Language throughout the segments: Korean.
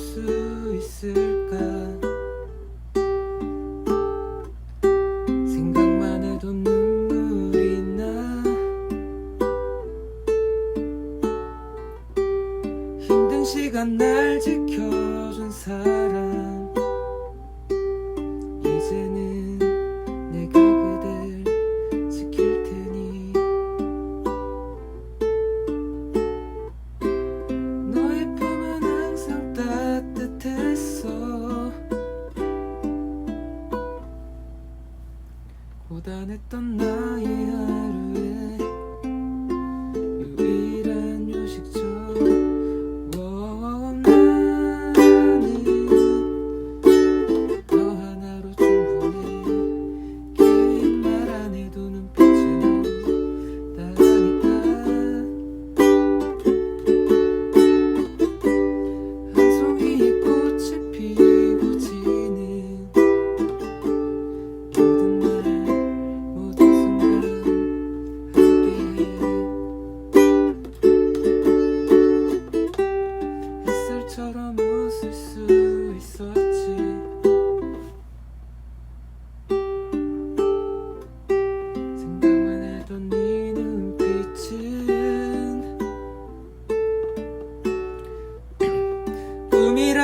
수 있을까? 생각만 해도 눈물이 나. 힘든 시간 날 지켜준 사람. 고단했던 나의 하루에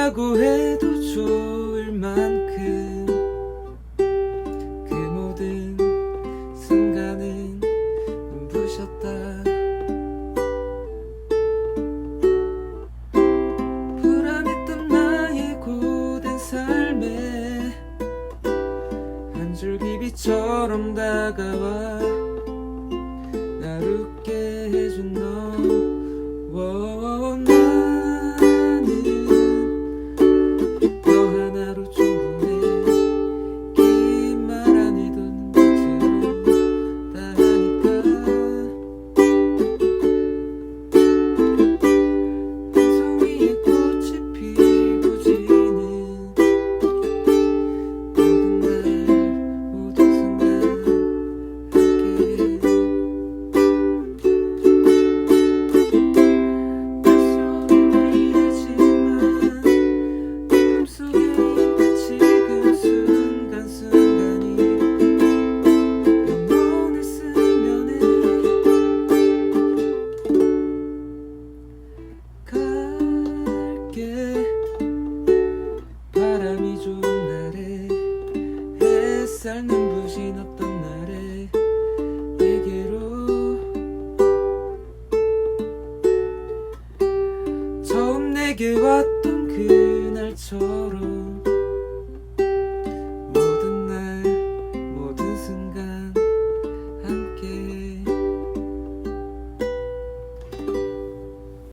없다고 해도 좋을 만큼 그 모든 순간은 눈부셨다. 불안했던 나의 고된 삶에 한 줄기 비처럼 다가와 바람이 좋은 날에 햇살 눈부신 어떤 날에 내게로 처음 내게 왔던 그날처럼